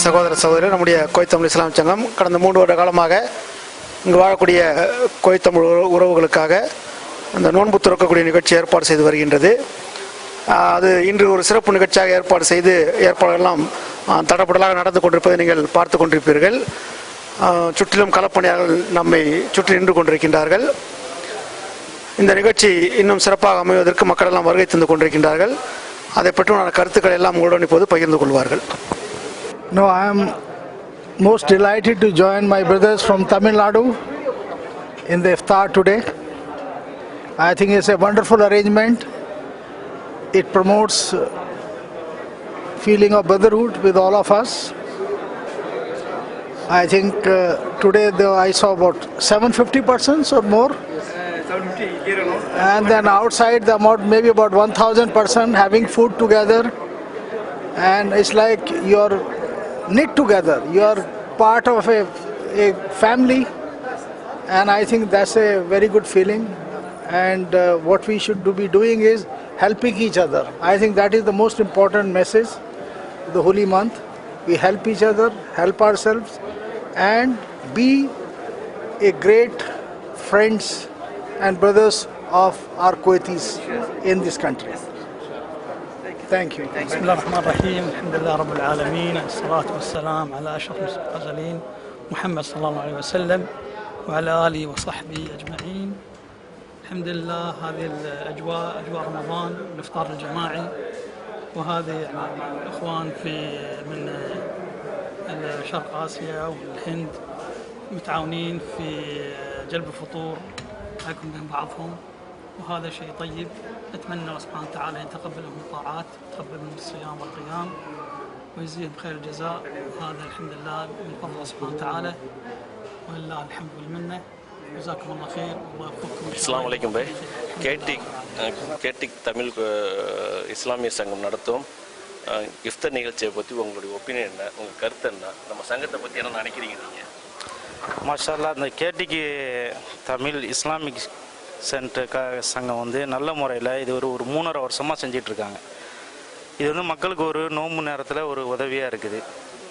சகோதர சகோதரர் நம்முடைய கோய்த்தமிழ் இஸ்லாம் சங்கம் கடந்த மூன்று வருட காலமாக இங்கு வாழக்கூடிய கோய்த்தமிழ் உறவுகளுக்காக அந்த நோன்பு துறக்கக்கூடிய நிகழ்ச்சி ஏற்பாடு செய்து வருகின்றது. அது இன்று ஒரு சிறப்பு நிகழ்ச்சியாக ஏற்பாடு செய்து ஏற்பாடுகள்லாம் தடப்படலாக நடந்து கொண்டிருப்பதை நீங்கள் பார்த்து கொண்டிருப்பீர்கள். சுற்றிலும் களப்பணியாளர்கள் நம்மை சுற்றி நின்று கொண்டிருக்கின்றார்கள். இந்த நிகழ்ச்சி இன்னும் சிறப்பாக அமைவதற்கு மக்கள் எல்லாம் வருகை தந்து கொண்டிருக்கின்றார்கள். அதை பற்றின கருத்துக்களை எல்லாம் உங்களுடன் இப்போது பகிர்ந்து கொள்வார்கள். No, I am most delighted to join my brothers from Tamil Nadu in the iftar today. I think it's a wonderful arrangement. It promotes uh, feeling of brotherhood with all of us. I think uh, today the, I saw about 750 persons or more. And then outside the amount maybe about 1000 person having food together and it's like you're knit together. You're part of a, a family and i think that's a very good feeling. And uh, what we should do, be doing is helping each other. I think that is the most important message the holy month. We help each other help ourselves and be a great friends and brothers of our Kuwaitis in this country thank you. بسم الله الرحمن الرحيم الحمد لله رب العالمين الصلاة والسلام على أشرف المرسلين محمد صلى الله عليه وسلم وعلى آله وصحبه أجمعين الحمد لله هذه الأجواء أجواء رمضان الإفطار الجماعي وهذه يعني الإخوان في من شرق آسيا والهند متعاونين في جلب الفطور معكم بين بعضهم وهذا شيء طيب نتمنى الله سبحانه وتعالى أن يتقبل منهم الطاعات يتقبل منهم الصيام والقيام ويجزيهم خير الجزاء وهذا الحمد لله من فضل الله سبحانه وتعالى ولله الحمد والمنة جزاكم الله خير والله يوفقكم إن شاء அஸ்லாம் الله. வலைக்கம் பாய் கேட்டிக் அஹ், கேட்டிக் தமிழ் அஹ், இஸ்லாமிய சங்கம் நடத்தும் அஹ், இஃப்தர் நிகழ்ச்சியை பற்றி உங்களுடைய opinion என்ன உங்கள் கருத்து என்ன நம்ம சங்கத்தை பற்றி என்ன நினைக்கிறீங்க நீங்கள் மாஷால்லா இந்த கேடிக்கு தமிழ் இஸ்லாமிக் சென்ட்ரு க சங்கம் வந்து நல்ல முறையில் இது ஒரு ஒரு மூணரை வருஷமாக செஞ்சிட்ருக்காங்க. இது வந்து மக்களுக்கு ஒரு நோம்பு நேரத்தில் ஒரு உதவியாக இருக்குது.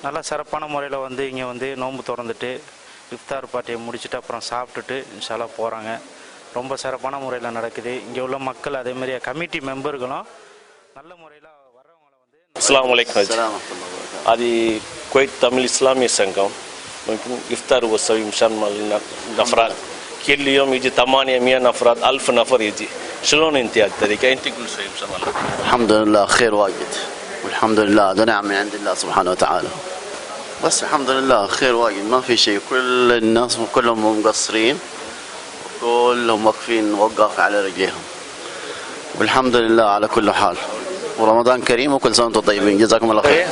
நல்லா சிறப்பான முறையில் வந்து இங்கே வந்து நோம்பு திறந்துட்டு இஃப்தார் பார்ட்டியை முடிச்சுட்டு அப்புறம் சாப்பிட்டுட்டு இன்ஷாலாக போகிறாங்க ரொம்ப சிறப்பான முறையில் நடக்குது. இங்கே உள்ள மக்கள் அதே அதேமாதிரி கமிட்டி மெம்பர்களும் நல்ல முறையில் வரவங்களை வந்து அஸ்லாம் வலைக்கம் அது குவைத் தமிழ் இஸ்லாமிய சங்கம் இஃப்தார் உசவி மிஷான் நஃப்ரா كل يوم يجي 800 نفر 1000 نفر يجي شلون انت يا طريقه انت كل شيء بسم الله الحمد لله خير واجد والحمد لله ده نعم من عند الله سبحانه وتعالى بس الحمد لله خير واجد ما في شيء كل الناس كلهم مقصرين كلهم واقفين وقاف على رجليهم والحمد لله على كل حال ورمضان كريم وكل سنه وأنتم طيبين جزاكم الله خير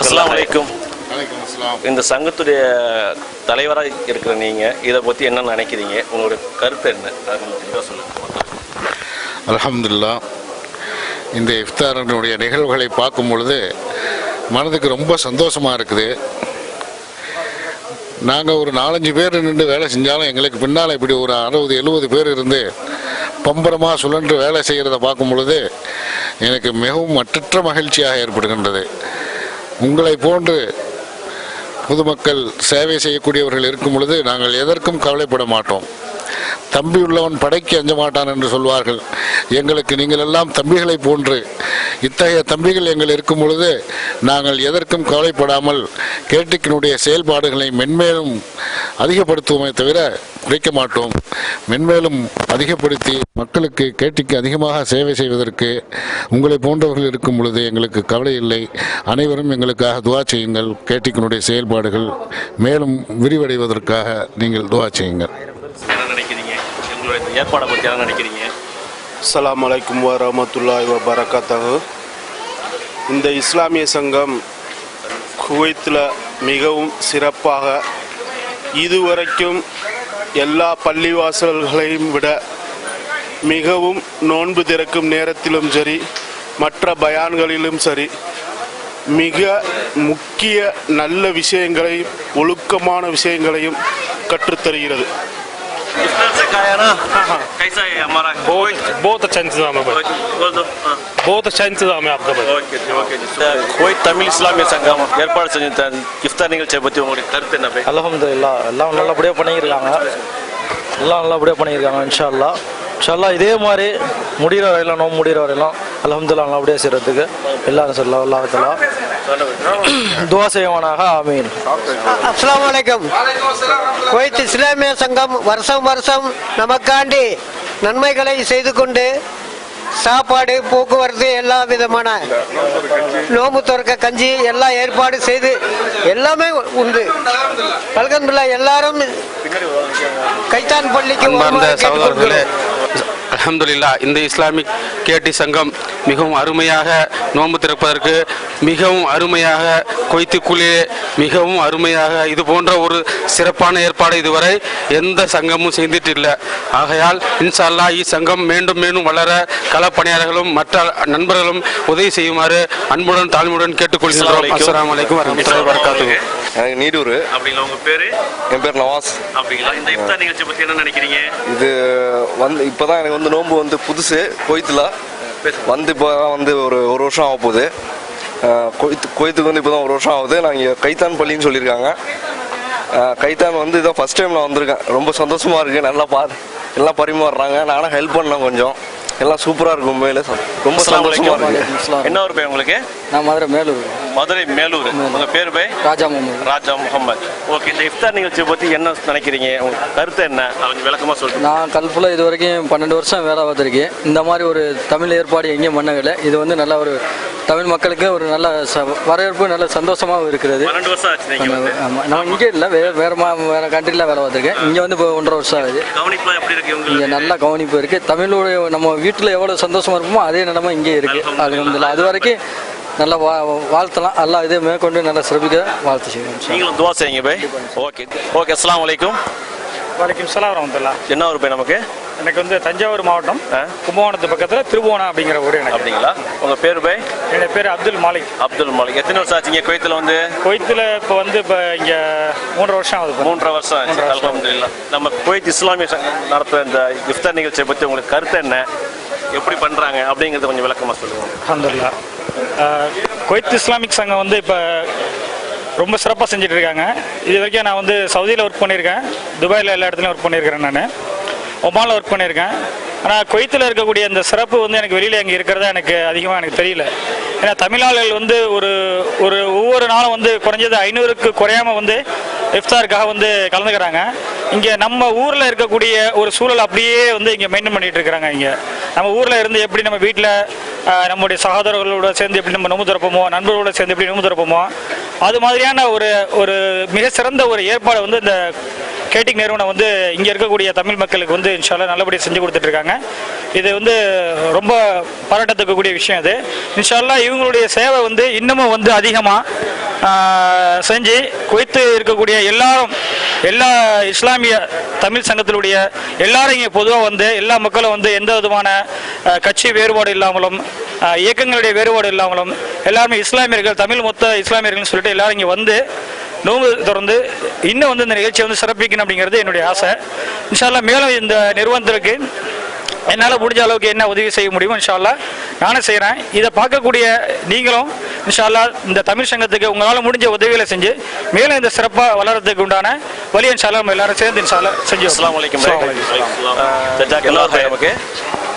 السلام عليكم இந்த சங்கத்துடைய தலைவராக இருக்கிற நீங்கள் இதை பற்றி என்ன நினைக்கிறீங்க? உங்களுடைய கருத்து என்ன? அதை கொஞ்சம் தெளிவாக சொல்லுங்கள் அல்ஹம்துலில்லா இந்த இஃப்தாரினுடைய நிகழ்வுகளை பார்க்கும் பொழுது மனதுக்கு ரொம்ப சந்தோஷமாக இருக்குது. நாங்கள் ஒரு நாலஞ்சு பேர் நின்று வேலை செஞ்சாலும் எங்களுக்கு பின்னால் இப்படி ஒரு அறுபது எழுபது பேர் இருந்து பம்பரமாக சுழன்று வேலை செய்கிறத பார்க்கும் பொழுது எனக்கு மிகவும் மற்றற்ற மகிழ்ச்சியாக ஏற்படுகின்றது. உங்களை போன்று பொதுமக்கள் சேவை செய்யக்கூடியவர்கள் இருக்கும் பொழுது நாங்கள் எதற்கும் கவலைப்பட மாட்டோம். தம்பி உள்ளவன் படைக்கு அஞ்ச மாட்டான் என்று சொல்வார்கள். எங்களுக்கு நீங்கள் எல்லாம் தம்பிகளைப் போன்று இத்தகைய தம்பிகள் எங்கள் இருக்கும் பொழுது நாங்கள் எதற்கும் கவலைப்படாமல் கேட்டுக்கினுடைய செயல்பாடுகளை மென்மேலும் அதிகப்படுத்துவோமே தவிர குறைக்க மாட்டோம். மென்மேலும் அதிகப்படுத்தி மக்களுக்கு கேட்டிக்கு அதிகமாக சேவை செய்வதற்கு உங்களை போன்றவர்கள் இருக்கும் பொழுது எங்களுக்கு கவலை இல்லை. அனைவரும் எங்களுக்காக துவா செய்யுங்கள். கேட்டிக்கினுடைய செயல்பாடுகள் மேலும் விரிவடைவதற்காக நீங்கள் துவா செய்யுங்கள். ஏற்பாடை பற்றி என்ன நினைக்கிறீங்க? அஸ்ஸலாமு அலைக்கும் வரமத்துல்லாஹி வபரகாத்தஹு. இந்த இஸ்லாமிய சங்கம் குவைத்தில் மிகவும் சிறப்பாக இதுவரைக்கும் எல்லா பள்ளிவாசல்களையும் விட மிகவும் நோன்பு திறக்கும் நேரத்திலும் சரி மற்ற பயான்களிலும் சரி மிக முக்கிய நல்ல விஷயங்களையும் ஒழுக்கமான விஷயங்களையும் கற்றுத்தருகிறது. इफ्तार से खाया ना कैसा है हमारा बहुत बहुत अच्छा इंतजाम है भाई बोल दो हाँ बहुत अच्छा इंतजाम है आपका भाई ஓகே ஓகே கோய் தமிழ் இஸ்லாமிய சங்கம் ஏற்பாடு செஞ்ச இஃப்தார் நிகழ்ச்சியை பற்றி உங்களுடைய கருத்து என்ன பை அலமதுல்லா எல்லாம் நல்லபடியாக பண்ணியிருக்காங்க எல்லாம் நல்லபடியாக பண்ணியிருக்காங்க இன்ஷா அல்லா இன்ஷா அல்லா இதே மாதிரி முடிகிற வரையிலும் நோம்பு முடிகிற வரையிலும் அலமதுல்லா நல்லபடியாக செய்கிறதுக்கு எல்லாரும் சொல்லலாம் அல்லாஹலா துவா செய்வானாக ஆமீன். அஸ்லாம் வலைக்கம் குவைத் இஸ்லாமிய சங்கம் வருஷம் வருஷம் நமக்காண்டி நன்மைகளை செய்து கொண்டு சாப்பாடு போக்குவரத்து எல்லா விதமான நோம்பு துறக்க கஞ்சி எல்லாம் ஏற்பாடு செய்து எல்லாமே உண்டு. அல்கம்துல்லா எல்லாரும் கைத்தான் பள்ளிக்கு அல்ஹம்துலில்லா இந்த இஸ்லாமிக் கேட்டி சங்கம் மிகவும் அருமையாக நோன்பு திறப்பதற்கு மிகவும் அருமையாக கொய்த்துக்குள்ளே மிகவும் அருமையாக இது போன்ற ஒரு சிறப்பான ஏற்பாடு இதுவரை எந்த சங்கமும் செய்துட்டு இல்லை ஆகையால் இன்ஷா அல்லாஹ் இச்சங்கம் மீண்டும் மீண்டும் வளர களப்பணியாளர்களும் மற்ற நண்பர்களும் உதவி செய்யுமாறு அன்புடன் தாழ்மையுடன் கேட்டுக்கொள்கிறோம் அஸ்ஸலாமு அலைக்கும். வரமத்துல்லாஹி வரகாத்துஹு எனக்கு நீடூர். அப்படிங்களா உங்க பேரு? என் பேர் நவாஸ். அப்படிங்களா இந்த இஃப்தார் நிகழ்ச்சியை பற்றி என்ன நினைக்கிறீங்க? இது வந்து இப்போ தான் எனக்கு வந்து நோன்பு வந்து புதுசு கோயத்தில். வந்து இப்போ வந்து ஒரு ஒரு வருஷம் ஆக போகுது. கொய்த்து கோயத்துக்கு வந்து இப்போ தான் ஒரு வருஷம் ஆகுது. நான் இங்கே கைத்தான் பள்ளின்னு சொல்லியிருக்காங்க. கைத்தான் வந்து இதான் ஃபஸ்ட் டைம் நான் வந்திருக்கேன். ரொம்ப சந்தோஷமாக இருக்குது நல்லா பா எல்லாம் பரிமாறுறாங்க. நானும் ஹெல்ப் பண்ணேன் கொஞ்சம். எல்லாம் சூப்பராக இருக்கும் உண்மையில ரொம்ப அலைக்கும். இருக்குது என்ன ஒரு பை உங்களுக்கு? நான் மதுரை மேலூர். மதுரை மேலூர். உங்க பேர் பை? ராஜா முகமது. ராஜா முகமது. ஓகே இந்த இஃப்தார் நிகழ்ச்சியை பற்றி என்ன நினைக்கிறீங்க? உங்க கருத்து என்ன? கொஞ்சம் விளக்கமா சொல்லுங்க. நான் கல்ஃபில் இது வரைக்கும் பன்னெண்டு வருஷம் வேலை பார்த்துருக்கேன். இந்த மாதிரி ஒரு தமிழ் ஏற்பாடு எங்கேயும் பண்ணவில்லை இது வந்து நல்ல ஒரு தமிழ் மக்களுக்கு ஒரு நல்ல ச- வரவேற்பு நல்ல சந்தோஷமாகவும் இருக்கிறது. பன்னெண்டு வருஷம் ஆச்சு நீங்க வந்து. ஆமா, நான் இங்கே இல்லை வேறு வேறு மா வேறு கண்ட்ரியில் வேலை பார்த்துருக்கேன். இங்கே வந்து இப்போ ஒன்றரை வருஷம் ஆகுது. கவனிப்புலாம் எப்படி இருக்கு இங்கே நல்ல கவனிப்பு இருக்குது தமிழோடைய நம்ம வீட்டில் எவ்வளோ சந்தோஷமா இருப்போமோ அதே நிலைமை இங்கே இருக்குது அலமதுல்லா அது வரைக்கும் நல்லா வா வாழ்த்தலாம். எல்லாம் இதே மேற்கொண்டு நல்லா சிறப்பிக்க வாழ்த்து செய்வோம். நீங்களும் துவா செய்யுங்க பை ஓகே. ஓகே அஸ்ஸலாமு அலைக்கும். வலைக்கம் சலாம் வரமத்துல்லா. என்ன ஒரு பை நமக்கு? எனக்கு வந்து தஞ்சாவூர் மாவட்டம்? கும்பகோணத்து பக்கத்தில் திருபுவனம் அப்படிங்கிற ஊர் எனக்கு. அப்படிங்களா? உங்க பேர் பை? என்னோட பேர் அப்துல் மாலிக். அப்துல் மாலிக். எத்தனை வருஷம் ஆச்சுங்க குவைத்தில் வந்து? குவைத்தில் இப்போ வந்து இப்போ இங்கே மூன்றரை வருஷம் ஆகுது. மூன்றரை வருஷம் ஆச்சு. அல்ஹம்துலில்லாஹ் நம்ம குவைத் இஸ்லாமிய சங்கம் நடத்துகிற இந்த இஃப்தார் நிகழ்ச்சியை பற்றி உங்களுக்கு கருத்து என்ன? எப்படி பண்றாங்க? அப்படிங்கறத கொஞ்சம் விளக்கமா சொல்லுங்க. அல்ஹம்துலில்லா. ஆஹ், குவைத் இஸ்லாமிக் சங்கம் வந்து இப்போ ரொம்ப சிறப்பாக செஞ்சுட்டு இருக்காங்க. இது வரைக்கும் நான் வந்து சவுதியில் ஒர்க் பண்ணியிருக்கேன். துபாயில் எல்லா இடத்துலையும் ஒர்க் பண்ணியிருக்கிறேன் நான். ஒமானில் ஒர்க் பண்ணியிருக்கேன். ஆனால் கொய்த்தில் இருக்கக்கூடிய அந்த சிறப்பு வந்து எனக்கு வெளியில் அங்கே இருக்கிறதா எனக்கு அதிகமாக எனக்கு தெரியல. ஏன்னா தமிழாளர்கள் வந்து ஒரு ஒரு ஒவ்வொரு நாளும் வந்து குறைஞ்சது ஐநூறுக்கு குறையாம வந்து இஃப்தாருக்காக வந்து கலந்துக்கிறாங்க. இங்கே நம்ம ஊரில் இருக்கக்கூடிய ஒரு சூழல் அப்படியே வந்து இங்கே மெயின்டைன் பண்ணிகிட்டு இருக்கிறாங்க இங்கே. நம்ம ஊரில் இருந்து எப்படி நம்ம வீட்டில் நம்முடைய சகோதரர்களோட சேர்ந்து எப்படி நம்ம நோம்பு திறப்போமோ நண்பர்களோட சேர்ந்து எப்படி நோம்பு திறப்போமோ அது மாதிரியான ஒரு ஒரு மிக சிறந்த ஒரு ஏற்பாடு வந்து இந்த கேட்டிங் நிறுவனம் வந்து இங்கே இருக்கக்கூடிய தமிழ் மக்களுக்கு வந்து இன்ஷால்லா நல்லபடியாக செஞ்சு கொடுத்துட்ருக்காங்க இது வந்து ரொம்ப பாராட்டத்துக்கக்கூடிய விஷயம் இது. இன்ஷால்லா இவங்களுடைய சேவை வந்து இன்னமும் வந்து அதிகமாக செஞ்சு குவைத்து இருக்கக்கூடிய எல்லாரும் எல்லா இஸ்லாமிய தமிழ் சங்கத்தினுடைய எல்லாரும் இங்கே பொதுவாக வந்து எல்லா மக்களும் வந்து எந்த விதமான கட்சி வேறுபாடு இல்லாமலும் இயக்கங்களுடைய வேறுபாடு இல்லாமலும் எல்லாருமே இஸ்லாமியர்கள் தமிழ் மொத்த இஸ்லாமியர்கள்னு சொல்லிட்டு எல்லாரும் இங்கே வந்து நோன்பு தொடர்ந்து இன்னும் வந்து இந்த நிகழ்ச்சியை வந்து சிறப்பிக்கணும் அப்படிங்கிறது என்னுடைய ஆசை. இன்ஷால்லா மேலும் இந்த நிறுவனத்திற்கு என்னால் முடிஞ்ச அளவுக்கு என்ன உதவி செய்ய முடியுமோ இன்ஷால்லா நானும் செய்கிறேன் இதை பார்க்கக்கூடிய நீங்களும் இன்ஷால்லா இந்த தமிழ் சங்கத்துக்கு உங்களால் முடிஞ்ச உதவிகளை செஞ்சு மேலும் இந்த சிறப்பாக வளர்றதுக்கு உண்டான வழி இன்ஷால்லா நம்ம எல்லாரும் சேர்ந்து இன்ஷால்லா செஞ்சு. ஜஜாக்கல்லாஹ் ஹைர் நமக்கு.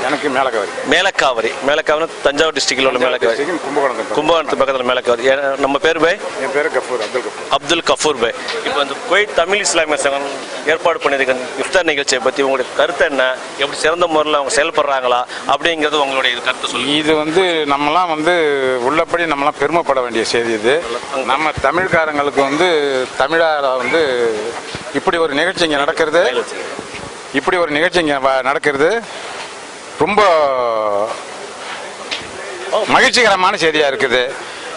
எனக்கு மேலக்கவரி. மேலக்காவரி. மேலக்காவரி தஞ்சாவூர் டிஸ்ட்ரிக்ட்ல உள்ள மேலக்காவரி. கும்பகோணம் கும்பகோணத்து பக்கத்தில். மேலக்காவரி. நம்ம பேர் பை? என் பேர் கஃபூர் அப்துல் கஃபூர். அப்துல் கஃபூர் பை. இப்போ இந்த குவைத் தமிழ் இஸ்லாமிய சங்கம் ஏற்பாடு பண்ணியிருக்க இஃப்தார் நிகழ்ச்சியை பற்றி உங்களுடைய கருத்து என்ன? எப்படி சிறந்த முறையில் அவங்க செயல்படுறாங்களா? அப்படிங்கிறது உங்களுடைய இது கருத்து சொல்லுங்க. இது வந்து நம்மலாம் வந்து உள்ளபடி நம்மலாம் பெருமைப்பட வேண்டிய செய்தி இது. நம்ம தமிழ்காரங்களுக்கு வந்து தமிழார வந்து இப்படி ஒரு நிகழ்ச்சி இங்கே நடக்கிறது. இப்படி ஒரு நிகழ்ச்சி இங்கே நடக்கிறது. ரொம்ப மகிழ்ச்சிகரமான செய்தியாக இருக்குது.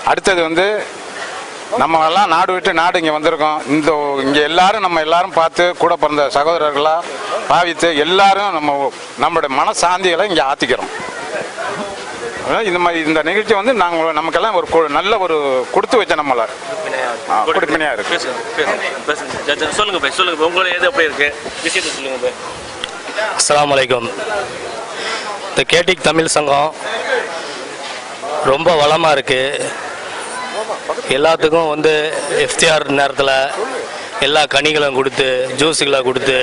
அடுத்தது வந்து நம்ம எல்லாம் நாடு விட்டு நாடு இங்கே வந்திருக்கோம். இந்த இங்கே எல்லாரும் நம்ம எல்லாரும் பார்த்து கூட பிறந்த சகோதரர்களாக பாவித்து எல்லாரும் நம்ம நம்மளுடைய மனசாந்திகளை இங்கே ஆத்திக்கிறோம். அதான் இந்த மாதிரி இந்த நிகழ்ச்சி வந்து நாங்கள் நமக்கெல்லாம் ஒரு கு- நல்ல ஒரு கொடுத்து வச்ச நம்மளை ஆ, கொடுப்பினையாக இருக்கு. சொல்லுங்க சொல்லுங்க. உங்களோட எது எப்படி இருக்கு? விஷயத்தை சொல்லுங்க பை. அஸ்ஸலாமு அலைக்கும். இந்த கேட்டிக் தமிழ் சங்கம் ரொம்ப வளமாக இருக்குது எல்லாத்துக்கும் வந்து எஃப்டிஆர் நேரத்தில் எல்லா கனிகளும் கொடுத்து ஜூஸுகளை கொடுத்து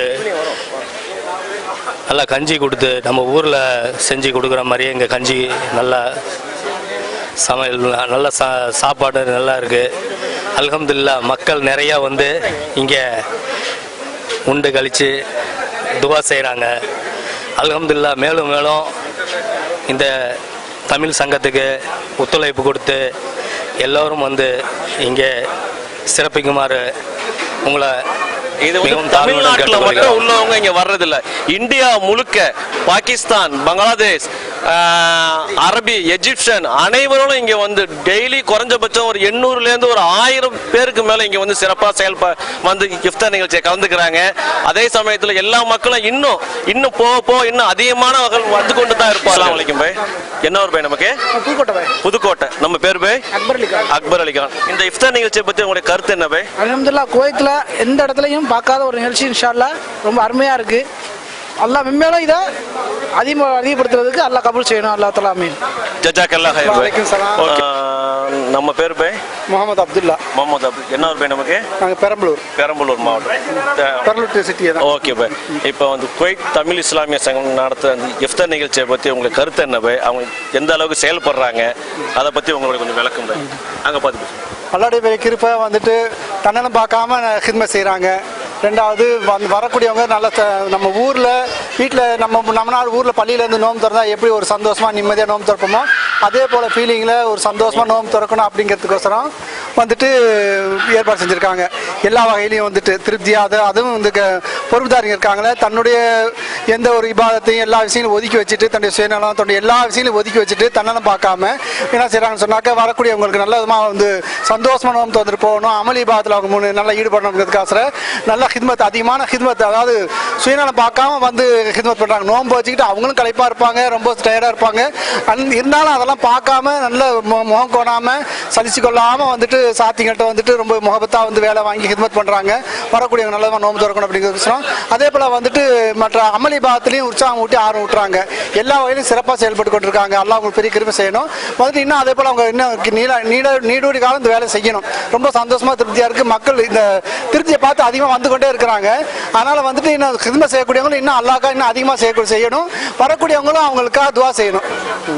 நல்லா கஞ்சி கொடுத்து நம்ம ஊரில் செஞ்சு கொடுக்குற மாதிரியே இங்கே கஞ்சி நல்லா சமையல் நல்ல சா சாப்பாடு நல்லா இருக்குது அல்ஹம்துலில்லா மக்கள் நிறையா வந்து இங்கே உண்டு கழித்து துவா செய்கிறாங்க அல்ஹம்துலில்லா மேலும் மேலும் இந்த தமிழ் சங்கத்துக்கு ஒத்துழைப்பு கொடுத்து எல்லோரும் வந்து இங்கே சிறப்பிக்குமாறு உங்களை இது வந்து தமிழ்நாட்டில் மட்டும். உள்ளவங்க இங்க வர்றதில்ல இந்தியா முழுக்க பாகிஸ்தான் பங்களாதேஷ் அரபி எஜிப்சியன் அனைவரும் இங்க வந்து டெய்லி குறைஞ்சபட்சம் ஒரு எண்ணூறுல இருந்து ஒரு ஆயிரம் பேருக்கு மேல இங்க வந்து சிறப்பா செயல்ப வந்து இஃப்தார் நிகழ்ச்சியை கலந்துக்கிறாங்க. அதே சமயத்துல எல்லா மக்களும் இன்னும் இன்னும் போக போக இன்னும் அதிகமான வகையில் வந்து கொண்டு தான் இருப்பாங்க வலைக்கும் பை. என்ன ஒரு பை நமக்கு? புதுக்கோட்டை பாய் புதுக்கோட்டை. நம்ம பேர் பை? அக்பர் அலிகான் அக்பர் அலிகான் இந்த இஃப்தார் நிகழ்ச்சியை பத்தி உங்களுடைய கருத்து என்ன பை? அலமதுல்லா குவைத்தில் எந்த இடத்துலையும் பார்க்காத ஒரு நிகழ்ச்சி இன்ஷால்லா ரொம்ப அருமையாக இருக்குது அல்லாஹ் மென்மேலும் இதை அதிகமாக அதிகப்படுத்துறதுக்கு அல்லாஹ் கபூல் செய்யணும். அல்லா தலா மீன் ஜஜாக்கல்லா நம்ம பேர் பை? முகமது அப்துல்லா. முகமது அப்துல் என்ன ஒரு பை நமக்கு? நாங்கள் பெரம்பலூர். பெரம்பலூர் மாவட்டம். பெரம்பலூர் சிட்டி தான். ஓகே பை. இப்போ வந்து குவைத் தமிழ் இஸ்லாமிய சங்கம் அந்த இஃப்தார் நிகழ்ச்சியை பற்றி உங்களுக்கு கருத்து என்ன பை? அவங்க எந்த அளவுக்கு செயல்படுறாங்க? அதை பற்றி உங்களுக்கு கொஞ்சம் விளக்கம் பை. அங்கே பார்த்து அல்லாடைய பெரிய கிருப்பை வந்துட்டு தன்னலம் பார்க்காம ஹித்மத் செய்கிறாங்க ரெண்டாவது வந்து வரக்கூடியவங்க நல்ல நம்ம ஊரில் வீட்டில் நம்ம நம்ம நாள் ஊரில் பள்ளியிலேருந்து நோம்பு திறந்தா எப்படி ஒரு சந்தோஷமாக நிம்மதியாக நோம்பு திறப்போமோ அதே போல் ஃபீலிங்கில் ஒரு சந்தோஷமாக நோம்பு திறக்கணும் அப்படிங்கிறதுக்கோசரம் வந்துட்டு ஏற்பாடு செஞ்சுருக்காங்க. எல்லா வகையிலையும் வந்துட்டு திருப்தியாக அது அதுவும் வந்து க- பொறுப்புதாரிங்க இருக்காங்களே. தன்னுடைய எந்த ஒரு இபாதத்தையும் எல்லா விஷயங்களும் ஒதுக்கி வச்சுட்டு தன்னுடைய சுயநலம் தன்னுடைய எல்லா விஷயங்களும் ஒதுக்கி வச்சுட்டு தன்னலம் பார்க்காம என்ன செய்கிறாங்கன்னு சொன்னாக்க வரக்கூடியவங்களுக்கு நல்ல விதமாக வந்து சந்தோஷமான நோம்பு வந்துட்டு போகணும். அமளி பாதத்தில் அவங்க மூணு நல்லா ஈடுபடணுங்கிறதுக்காக நல்ல ஹித்மத் அதிகமான ஹித்மத் அதாவது சுயநலம் பார்க்காம வந்து ஹித்மத் பண்ணுறாங்க நோன்பு வச்சுக்கிட்டு அவங்களும் களைப்பாக இருப்பாங்க ரொம்ப டயர்டாக இருப்பாங்க. அந் இருந்தாலும் அதெல்லாம் பார்க்காம நல்ல மு- முகம் கோணாமல் சலிச்சு கொள்ளாமல் வந்துட்டு சாத்திங்கிட்ட வந்துட்டு ரொம்ப முகபத்தாக வந்து வேலை வாங்கி ஹித்மத் பண்ணுறாங்க வரக்கூடியவங்க நல்லதாக நோம்பு திறக்கணும் அப்படிங்கிறது விஷயம். அதே போல் வந்துட்டு மற்ற அமளி பாகத்துலையும் உற்சாகம் ஊட்டி ஆர்வம் விட்டுறாங்க எல்லா வகையிலும் சிறப்பாக செயல்பட்டு கொண்டிருக்காங்க. எல்லாம் அவங்களுக்கு பெரிய கிருமை செய்யணும். வந்துட்டு இன்னும் அதே போல் அவங்க இன்னும் நீள நீட நீடூடி காலம் இந்த வேலை செய்யணும். ரொம்ப சந்தோஷமாக திருப்தியாக இருக்குது மக்கள் இந்த திருப்தியை பார்த்து அதிகமாக வந்து கொண்டே இருக்கிறாங்க. அதனால் வந்துட்டு இன்னும் ஹித்மத் செய்யக்கூடியவங்களும் இன்னும் அல்லாக்கா இன்னும் அதிகமாக செய்ய செய்யணும். வரக்கூடியவங்களும் அவங்களுக்காக துவா செய்யணும்.